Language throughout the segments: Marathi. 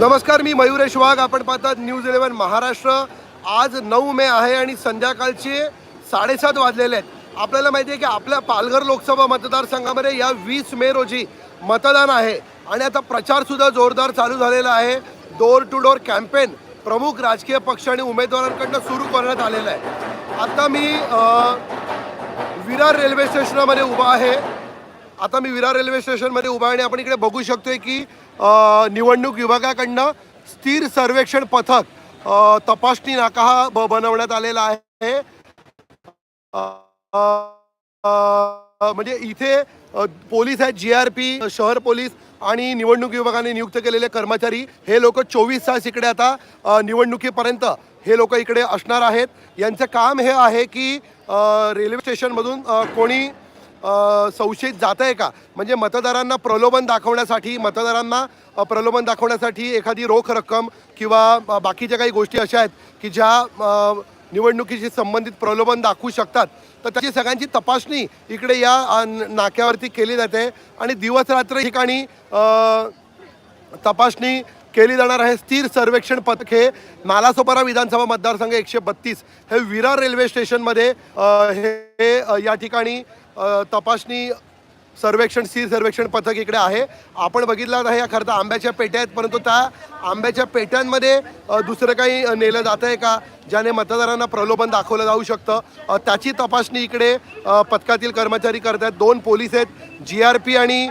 नमस्कार मी मयुरेश वाघ. आपण पाहतात न्यूज इलेव्हन महाराष्ट्र. आज नऊ मे आहे आणि संध्याकाळचे साडेसात वाजलेले आहेत. आपल्याला माहिती आहे की आपल्या पालघर लोकसभा मतदारसंघामध्ये या वीस मे रोजी मतदान आहे आणि आता प्रचारसुद्धा जोरदार चालू झालेला आहे. डोर टू डोर कॅम्पेन प्रमुख राजकीय पक्ष आणि उमेदवारांकडनं सुरू करण्यात आलेलं आहे. आता मी विरार रेल्वे स्टेशनमध्ये उभा आहे. आता मी विरार रेल्वे स्टेशनमध्ये उभा आहे आणि आपण इकडे बघू शकतोय की निवडणूक विभागाकडनं स्थिर सर्वेक्षण पथक तपासणी नाका हा ब- बनवण्यात आलेला आहे. म्हणजे इथे पोलीस आहेत जी आर पी शहर पोलीस आणि निवडणूक विभागाने नियुक्त केलेले कर्मचारी. हे लोक चोवीस तास इकडे आता निवडणुकीपर्यंत हे लोक इकडे असणार आहेत. यांचं काम हे आहे की रेल्वे स्टेशनमधून कोणी संशयित जात आहे का? म्हणजे मतदारांना प्रलोभन दाखवण्यासाठी मतदारांना प्रलोभन दाखवण्यासाठी एखादी रोख रक्कम किंवा बाकीच्या काही गोष्टी अशा आहेत की ज्या निवडणुकीशी संबंधित प्रलोभन दाखवू शकतात तर त्याची सगळ्यांची तपासणी इकडे या नाक्यावरती केली जाते आणि दिवसरात्र ठिकाणी तपासणी केली जाणार आहे. स्थिर सर्वेक्षण पथक हे नालासोपारा विधानसभा मतदारसंघ एकशे बत्तीस हे विरार रेल्वे स्टेशनमध्ये हे हे, या ठिकाणी तपासणी सर्वेक्षण स्थिर सर्वेक्षण पथक इकडे आहे. आपण बघितलं नाही या खरं तर आंब्याच्या पेट्या आहेत परंतु त्या आंब्याच्या पेट्यांमध्ये दुसरं काही नेलं जात आहे का ज्याने मतदारांना प्रलोभन दाखवलं जाऊ शकतं? त्याची तपासणी इकडे पथकातील कर्मचारी करत आहेत. दोन पोलीस आहेत जी आर पी आणि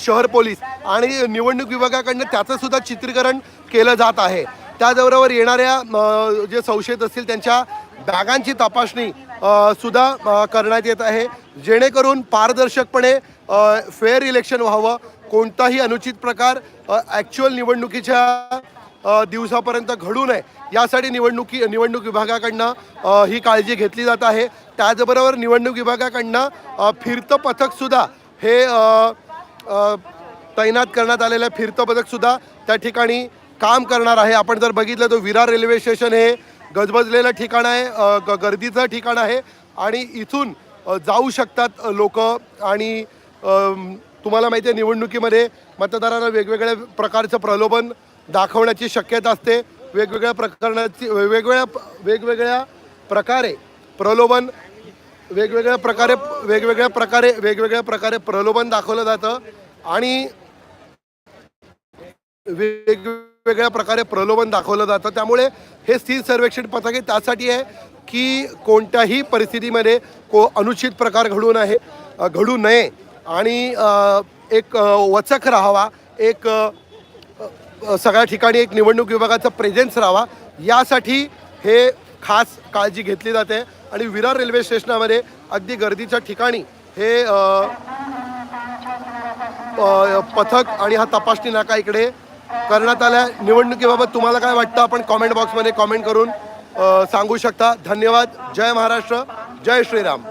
शहर पोलीस. आणि निवडणूक विभागाकडनं त्याचंसुद्धा चित्रीकरण केलं जात आहे. त्याचबरोबर येणाऱ्या जे संशयित असतील त्यांच्या बॅगांची तपासणी सुद्धा करण्यात येत आहे. जेणेकरून पारदर्शकपणे फेअर इलेक्शन व्हावं. कोणताही अनुचित प्रकार ॲक्च्युअल निवडणुकीच्या दिवसापर्यंत घडू नये. यासाठी निवडणुकी निवडणूक विभागाकडनं ही काळजी घेतली जात आहे. त्याचबरोबर निवडणूक विभागाकडनं फिरतं पथकसुद्धा हे तैनात करण्यात आलेलं फिरतं पथकसुद्धा त्या ठिकाणी काम करणार आहे. आपण जर बघितलं तर विरार रेल्वे स्टेशन हे गजबजलेलं ठिकाण आहे ग- गर्दीचं ठिकाण आहे आणि इथून जाऊ शकतात लोक आणि तुम्हाला माहिती आहे निवडणुकीमध्ये मतदारांना वेगवेगळ्या प्रकारचं प्रलोभन दाखवण्याची शक्यता असते. वेगवेगळ्या प्रकरणाची वेगवेगळ्या वेगवेगळ्या प्रकारे प्रलोभन वेगवेगळ्या प्रकारे वेगवेगळ्या प्रकारे वेगवेगळ्या प्रकारे प्रलोभन दाखवलं जातं आणि वेगवेगळ्या प्रकारे प्रलोभन दाखवलं जातं. त्यामुळे हे स्थिर सर्वेक्षण पथक हे त्यासाठी आहे की कोणत्याही परिस्थितीमध्ये को अनुचित प्रकार घडू नये घडू नये. आणि एक वचक राहावा एक सगळ्या ठिकाणी एक निवडणूक विभागाचा प्रेझेन्स राहावा यासाठी हे खास काळजी घेतली जाते. आणि विरार रेल्वे स्टेशनामध्ये अगदी गर्दीच्या ठिकाणी हे पथक आणि हा तपासणी नाका इकडे करण्यात आल्या. निवडणुकीबाबत तुम्हाला काय वाटतं? आपण कॉमेंट बॉक्समध्ये कॉमेंट करून सांगू शकता. धन्यवाद. जय महाराष्ट्र. जय श्रीराम.